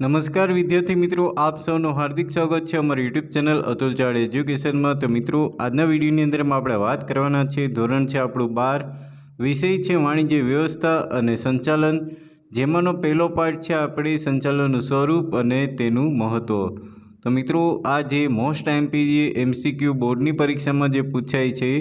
નમસ્કાર વિદ્યાર્થી મિત્રો, આપ સૌનું હાર્દિક સ્વાગત છે અમારી યુટ્યુબ ચેનલ અતુલ ચાડ એજ્યુકેશનમાં. તો મિત્રો, આજના વિડીયોની અંદરમાં આપણે વાત કરવાના છે ધોરણ છે આપણું બાર. વિષય છે વાણિજ્ય વ્યવસ્થા અને સંચાલન. જેમાંનો પહેલો પાર્ટ છે આપણે સંચાલનનું સ્વરૂપ અને તેનું મહત્ત્વ તો મિત્રો, આ જે મોસ્ટ એમપી એમસીક્યુ બોર્ડની પરીક્ષામાં જે પૂછાય છે,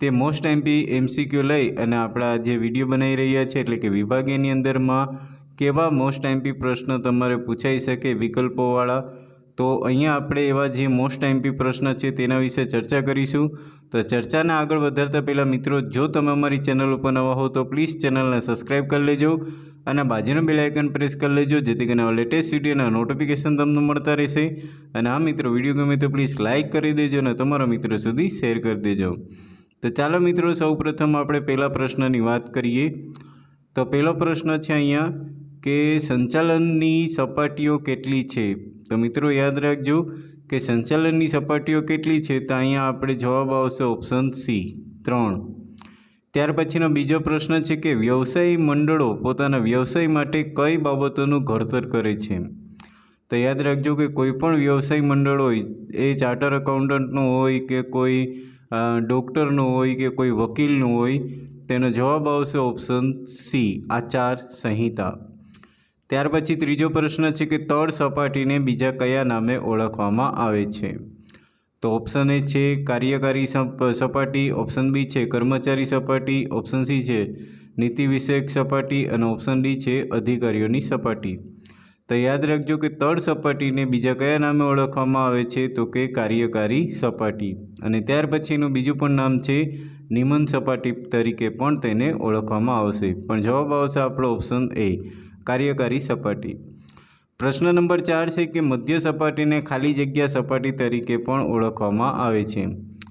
તે મોસ્ટ એમપી એમસીક્યુ લઈ અને આપણા જે વીડિયો બનાવી રહ્યા છે, એટલે કે વિભાગીયની અંદરમાં કેવા મોસ્ટ એમપી પ્રશ્ન તમારે પૂછાઈ શકે વિકલ્પોવાળા? તો અહીંયા આપણે એવા જે મોસ્ટ એમપી પ્રશ્ન છે તેના વિશે ચર્ચા કરીશું. તો ચર્ચાને આગળ વધારતા પહેલાં મિત્રો, જો તમે અમારી ચેનલ ઉપર નવા હો તો પ્લીઝ ચેનલને સબસ્ક્રાઈબ કરી લેજો અને બાજુનું બેલ પ્રેસ કરી લેજો, જેથી કરીને લેટેસ્ટ વિડીયોના નોટિફિકેશન તમને મળતા રહેશે. અને આ મિત્રો વીડિયો ગમે તો પ્લીઝ લાઇક કરી દેજો અને તમારા મિત્રો સુધી શેર કરી દેજો. તો ચાલો મિત્રો, સૌપ્રથમ આપણે પહેલા પ્રશ્નની વાત કરીએ. તો પહેલો પ્રશ્ન છે અહીંયા કે સંચાલનની સપાટીઓ કેટલી છે? તો મિત્રો યાદ રાખજો કે સંચાલનની સપાટીઓ કેટલી છે તો અહીંયા આપણે જવાબ આવશે ઓપ્શન સી, ત્રણ. ત્યાર પછીનો બીજો પ્રશ્ન છે કે વ્યવસાયી મંડળો પોતાના વ્યવસાય માટે કઈ બાબતોનું ઘડતર કરે છે? તો યાદ રાખજો કે કોઈ પણ વ્યવસાય મંડળ હોય, એ ચાર્ટર એકાઉન્ટન્ટનું હોય કે કોઈ ડૉક્ટરનું હોય કે કોઈ વકીલનું હોય, તેનો જવાબ આવશે ઓપ્શન સી, આચાર સંહિતા. ત્યાર પછી ત્રીજો પ્રશ્ન છે કે તળ સપાટીને બીજા કયા નામે ઓળખવામાં આવે છે? તો ઓપ્શન એ છે કાર્યકારી સપ- સપાટી ઓપ્શન બી છે કર્મચારી સપાટી ઓપ્શન સી છે નીતિ વિષયક સપાટી અને ઓપ્શન ડી છે અધિકારીઓની સપાટી. તો યાદ રાખજો કે તળ સપાટીને બીજા કયા નામે ઓળખવામાં આવે છે? તો કે કાર્યકારી સપાટી. અને ત્યાર પછીનું બીજું પણ નામ છે નિમન સપાટી તરીકે પણ તેને ઓળખવામાં આવશે. પણ જવાબ આવશે આપણો ઓપ્શન એ કાર્યકારી સપાટી. પ્રશ્ન નંબર ચાર છે કે મધ્ય સપાટીને ખાલી જગ્યા સપાટી તરીકે પણ ઓળખવામાં આવે છે.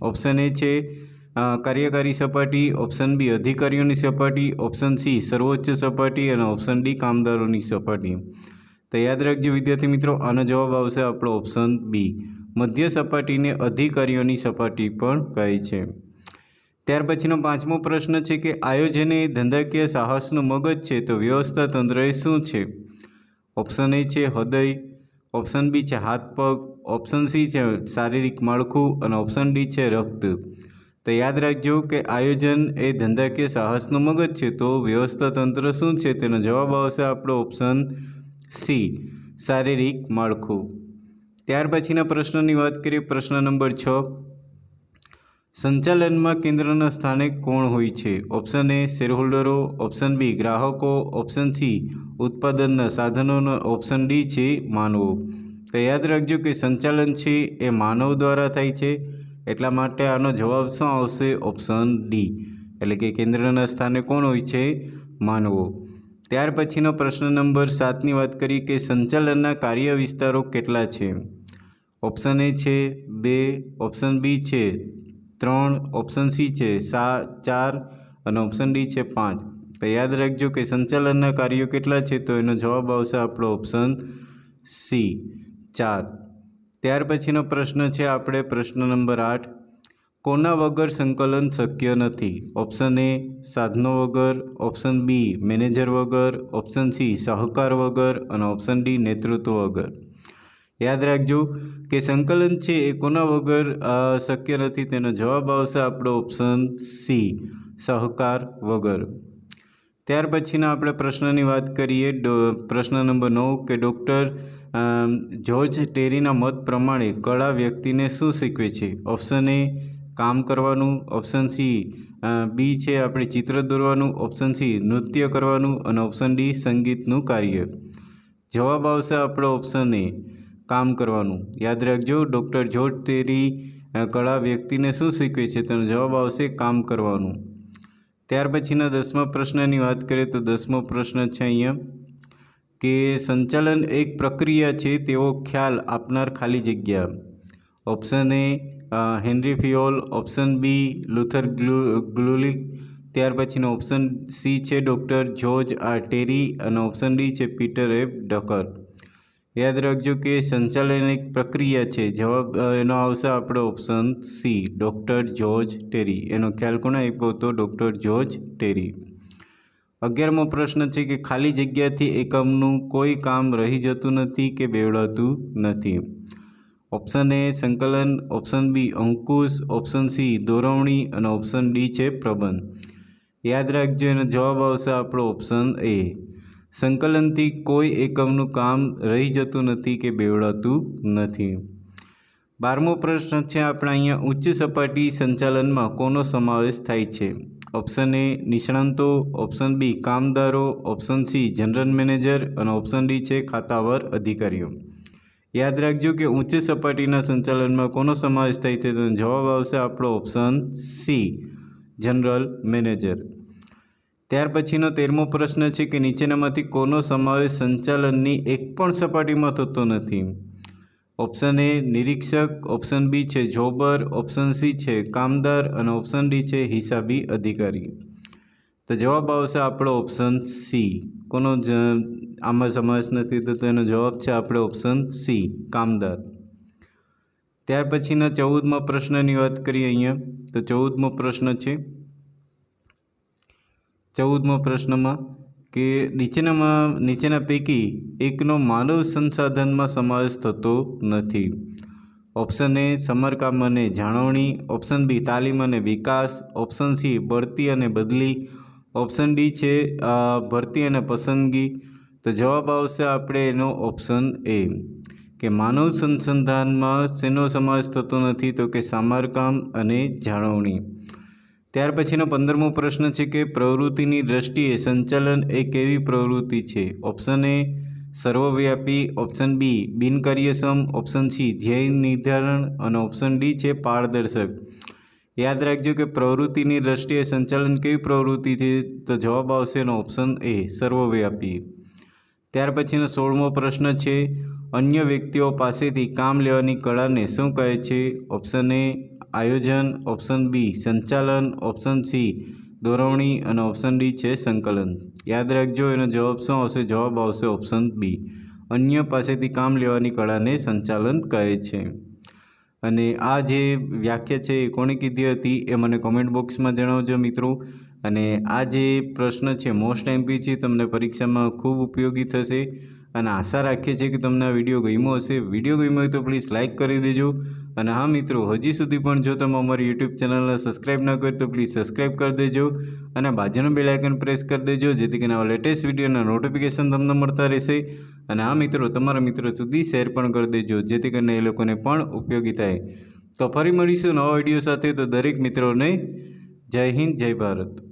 ઓપ્શન એ છે કાર્યકારી સપાટી. ઓપ્શન બી અધિકારીઓની સપાટી. ઓપ્શન સી સર્વોચ્ચ સપાટી. અને ઓપ્શન ડી કામદારોની સપાટી. તો યાદ રાખજો વિદ્યાર્થી મિત્રો, આનો જવાબ આવશે આપણો ઓપ્શન બી મધ્ય સપાટીને અધિકારીઓની સપાટી પણ કહે છે. ત્યાર પછીનો પાંચમો પ્રશ્ન છે કે આયોજન એ ધંધાકીય સાહસનું મગજ છે તો વ્યવસ્થા તંત્ર એ શું છે? ઓપ્શન એ છે હૃદય ઓપ્શન બી છે હાથ પગ ઓપ્શન સી છે શારીરિક માળખું અને ઓપ્શન ડી છે રક્ત. તો યાદ રાખજો કે આયોજન એ ધંધાકીય સાહસનું મગજ છે તો વ્યવસ્થા તંત્ર શું છે? તેનો જવાબ આવશે આપણો ઓપ્શન સી શારીરિક માળખું. ત્યાર પછીના પ્રશ્નની વાત કરીએ પ્રશ્ન નંબર છ. સંચાલનમાં કેન્દ્રના સ્થાને કોણ હોય છે? ઓપ્શન એ શેરહોલ્ડરો ઓપ્શન બી ગ્રાહકો. ઓપ્શન સી ઉત્પાદનના સાધનોનો. ઓપ્શન ડી છે, માનવો. તો યાદ રાખજો કે સંચાલન છે એ માનવ દ્વારા થાય છે. એટલા માટે આનો જવાબ શું આવશે? ઓપ્શન ડી એટલે કે કેન્દ્રના સ્થાને કોણ હોય છે? માનવો. ત્યાર પછીનો પ્રશ્ન નંબર સાતની વાત કરીએ કે સંચાલનના કાર્ય વિસ્તારો કેટલા છે? ઓપ્શન એ છે, બે. ઓપ્શન બી છે ત્રણ ઓપ્શન સી છે, સા, ચાર અને ઓપ્શન ડી છે, પાંચ. તો યાદ રાખજો કે સંચાલનના કાર્યો કેટલા છે, તો એનો જવાબ આવશે આપણો ઓપ્શન સી ચાર. ત્યાર પછીનો પ્રશ્ન છે આપણે પ્રશ્ન નંબર આઠ. કોના વગર સંકલન શક્ય નથી? ઓપ્શન એ સાધનો વગર. ઓપ્શન બી મેનેજર વગર. ઓપ્શન સી સહકાર વગર. અને ઓપ્શન ડી નેતૃત્વ વગર. યાદ રાખજો કે સંકલન છે એ કોના વગર શક્ય નથી તેનો જવાબ આવશે આપણો ઓપ્શન સી સહકાર વગર. ત્યાર પછીના આપણે પ્રશ્નની વાત કરીએ પ્રશ્ન નંબર નવ કે ડૉક્ટર જોર્જ ટેરીના મત પ્રમાણે કળા વ્યક્તિને શું શીખવે છે? ઓપ્શન એ કામ કરવાનું. ઓપ્શન સી બી છે આપણે ચિત્ર દોરવાનું. ઓપ્શન સી નૃત્ય કરવાનું. અને ઓપ્શન ડી સંગીતનું કાર્ય. જવાબ આવશે આપણો ઓપ્શન એ કામ કરવાનું. યાદ રાખજો ડૉક્ટર જોર્જ ટેરી કળા વ્યક્તિને શું શીખવે છે તેનો જવાબ આવશે કામ કરવાનું. ત્યાર પછીના દસમા પ્રશ્નની વાત કરીએ તો દસમો પ્રશ્ન છે અહીંયા, કે સંચાલન એક પ્રક્રિયા છે તેવો ખ્યાલ આપનાર ખાલી જગ્યા. Option A Henry Fayol, option B, Luther glue, Glueck, ત્યાર પછીનો ઓપ્શન સી છે ડૉક્ટર જ્યોર્જ આર ટેરી અને ઓપ્શન ડી છે પીટર એફ ડકર. યાદ રાખજો કે સંચાલન એક પ્રક્રિયા છે. જવાબ એનો આવશે આપણો option C doctor George Terry એનો ખ્યાલ કોણે આપ્યો હતો? ડૉક્ટર જ્યોર્જ ટેરી અગિયારમો પ્રશ્ન છે કે ખાલી જગ્યાથી એકમનું કોઈ કામ રહી જતું નથી કે બેવડાતું નથી? ઓપ્શન એ સંકલન. ઓપ્શન બી અંકુશ. ઓપ્શન સી દોરવણી. અને ઓપ્શન ડી છે પ્રબંધ. યાદ રાખજો, એનો જવાબ આવશે આપણો ઓપ્શન એ સંકલનથી કોઈ એકમનું કામ રહી જતું નથી કે બેવડાતું નથી. બારમો પ્રશ્ન છે, આપણે અહીંયા ઉચ્ચ સપાટી સંચાલનમાં કોનો સમાવેશ થાય છે? ઓપ્શન એ, નિષ્ણાંતો. ઓપ્શન બી, કામદારો. Option C, general manager. અને ઓપ્શન ડી છે, ખાતાવાર અધિકારીઓ. યાદ રાખજો કે ઉચ્ચ સપાટીના સંચાલનમાં કોનો સમાવેશ થાય છે? તો જવાબ આવશે આપણો ઓપ્શન સી, જનરલ મેનેજર. ત્યાર પછીનો તેરમો પ્રશ્ન છે કે નીચેનામાંથી કોનો સમાવેશ સંચાલનની એક પણ સપાટીમાં થતો નથી? ઓપ્શન એ નિરીક્ષક, ઓપ્શન બી છે જોબર, ઓપ્શન સી છે કામદાર અને ઓપ્શન ડી છે હિસાબી અધિકારી. તો જવાબ આવશે આપણો ઓપ્શન સી. કોનો આમાં સમાવેશ નથી તો એનો જવાબ છે આપણે ઓપ્શન સી, કામદાર. ત્યાર પછીના ચૌદમા પ્રશ્નની વાત કરીએ અહીંયા. તો ચૌદમો પ્રશ્ન છે ચૌદમો પ્રશ્નમાં કે નીચેનામાં, નીચેના પૈકી એકનો માનવ સંસાધનમાં સમાવેશ થતો નથી. ઓપ્શન એ સમારકામ અને જાળવણી, ઓપ્શન બી તાલીમ અને વિકાસ, ઓપ્શન સી બઢતી અને બદલી, ઓપ્શન ડી છે ભરતી અને પસંદગી. તો જવાબ આવશે આપણે એનો ઓપ્શન એ, કે માનવ સંસંધાનમાં શેનો સમાવેશ થતો નથી તો કે સમારકામ અને જાળવણી. ત્યાર પછીનો પંદરમો પ્રશ્ન છે કે પ્રવૃત્તિની દ્રષ્ટિએ સંચાલન એ કેવી પ્રવૃત્તિ છે? ઓપ્શન એ સર્વવ્યાપી, ઓપ્શન બી બિનકાર્યક્ષમ, ઓપ્શન સી ધ્યેય નિર્ધારણ અને ઓપ્શન ડી છે પારદર્શક. યાદ રાખજો કે પ્રવૃત્તિની દ્રષ્ટિએ સંચાલન કેવી પ્રવૃત્તિ છે? તો જવાબ આવશે એનો ઓપ્શન એ સર્વવ્યાપી. ત્યાર પછીનો સોળમો પ્રશ્ન છે, અન્ય વ્યક્તિઓ પાસેથી કામ લેવાની કળાને શું કહે છે? ઓપ્શન એ આયોજન ઓપ્શન બી સંચાલન, ઓપ્શન સી દોરવણી અને ઓપ્શન ડી છે સંકલન. યાદ રાખજો, એનો જવાબ શું આવશે? જવાબ આવશે ઓપ્શન બી. અન્ય પાસેથી કામ લેવાની કળાને સંચાલન કહે છે. અને આ જે વ્યાખ્યા છે એ કોણે કીધી હતી એ મને કોમેન્ટ બોક્સમાં જણાવજો મિત્રો. અને આ જે પ્રશ્ન છે મોસ્ટ એમપી છે તમને પરીક્ષામાં ખૂબ ઉપયોગી થશે. અને આશા રાખીએ છીએ કે તમને આ વીડિયો ગમ્યો હશે. વીડિયો ગમ્યો હોય તો પ્લીઝ લાઇક કરી દેજો. અને હા મિત્રો, હજી સુધી પણ જો તમે અમારી યુટ્યુબ ચેનલને સબસ્ક્રાઈબ ન કરી તો પ્લીઝ સબસ્ક્રાઈબ કરી દેજો અને બાજુનું બેલ આઇકન પ્રેસ કરી દેજો, જેથી કરીને આવા લેટેસ્ટ વિડીયોના નોટિફિકેશન તમને મળતા રહેશે. અને આ મિત્રો, તમારા મિત્રો સુધી શેર પણ કરી દેજો, જેથી કરીને એ લોકોને પણ ઉપયોગી થાય. તો ફરી મળીશું નવા વીડિયો સાથે. તો દરેક મિત્રોને જય હિન્દ, જય ભારત.